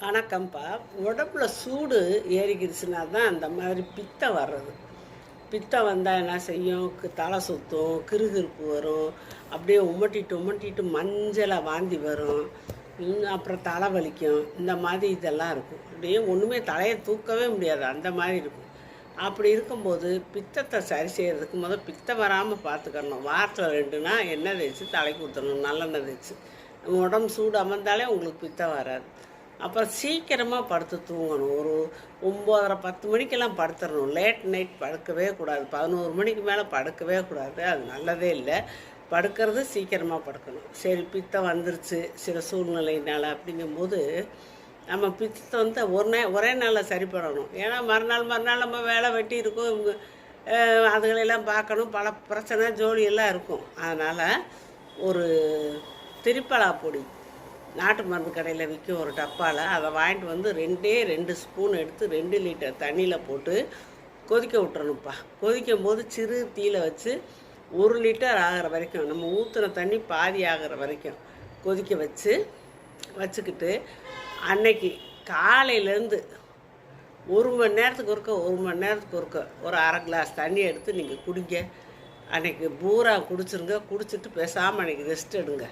வணக்கம்ப்பா. உடம்புல சூடு ஏறிக்கிடுச்சுன்னா தான் அந்த மாதிரி பித்தம் வர்றது. பித்தம் வந்தால் என்ன செய்யும்? கு- தலை சுத்தும் கிறுகிறுப்பு வரும். அப்படியே உமட்டிட்டு உமட்டிட்டு மஞ்சளை வாந்தி வரும். அப்புறம் தலை வலிக்கும். இந்த மாதிரி இதெல்லாம் இருக்கும். அப்படியே ஒன்றுமே தலையை தூக்கவே முடியாது. அந்த மாதிரி இருக்கும். அப்படி இருக்கும்போது பித்தத்தை சரி செய்கிறதுக்கு முதல் பித்தம் வராமல் பார்த்துக்கணும். வாரத்தில் ரெண்டுனா எண்ணெய் தேய்ச்சி தலைக்கு ஊற்றணும் நல்லெண்ணெய் தேய்ச்சி. உடம்பு சூடு அமர்ந்தாலே உங்களுக்கு பித்தம் வராது. அப்புறம் சீக்கிரமாக படுத்து தூங்கணும். ஒரு ஒம்போதரை பத்து மணிக்கெல்லாம் படுத்துடணும் லேட் நைட் படுக்கவே கூடாது. பதினோரு மணிக்கு மேலே படுக்கவே கூடாது. அது நல்லதே இல்லை. படுக்கிறது சீக்கிரமாக படுக்கணும். சரி பித்தம் வந்துருச்சு. சில சூழ்நிலையினால் அப்படிங்கும்போது நம்ம பித்தத்தை வந்து ஒரு நே ஒரே நாளில் சரி பண்ணணும் ஏன்னா மறுநாள் மறுநாள் நம்ம வேலை வெட்டி இருக்கும். இவங்க, அதுகளெல்லாம் பார்க்கணும். பல பிரச்சனை ஜோலியெல்லாம் இருக்கும். அதனால் ஒரு திரிப்பலா பொடி நாட்டு மருந்து கடையில் விற்கும் ஒரு டப்பாவில் அதை வாங்கிட்டு வந்து ரெண்டே ரெண்டு ஸ்பூன் எடுத்து ரெண்டு லிட்டர் தண்ணியில் போட்டு கொதிக்க விட்டுறணும்ப்பா. கொதிக்கும் போது சிறு தீயில் வச்சு ஒரு லிட்டர் ஆகிற வரைக்கும் நம்ம ஊற்றுன தண்ணி பாதி ஆகிற வரைக்கும் கொதிக்க வச்சு வச்சுக்கிட்டு அன்னைக்கு காலையிலேருந்து ஒரு மணி நேரத்துக்கு ஒருக்க ஒரு மணி நேரத்துக்கு ஒருக்க ஒரு அரை கிளாஸ் தண்ணி எடுத்து நீங்கள் குடிங்க. அன்னைக்கு பூரா குடிச்சிருங்க. குடிச்சிட்டு பேசாமல் அன்னைக்கு ரெஸ்ட் எடுங்க.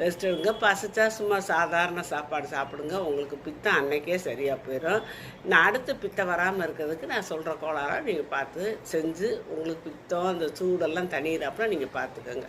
ரெஸ்ட் எடுங்க பசிச்சா சும்மா சாதாரண சாப்பாடு சாப்பிடுங்க. உங்களுக்கு பித்தம் அன்னைக்கே சரியாக போயிடும் நான் அடுத்து பித்தம் வராமல் இருக்கிறதுக்கு நான் சொல்கிற கோளாராக நீங்கள் பார்த்து செஞ்சு உங்களுக்கு பித்தம் அந்த சூடெல்லாம் தனியிறப்பெல்லாம் நீங்கள் பார்த்துக்கோங்க.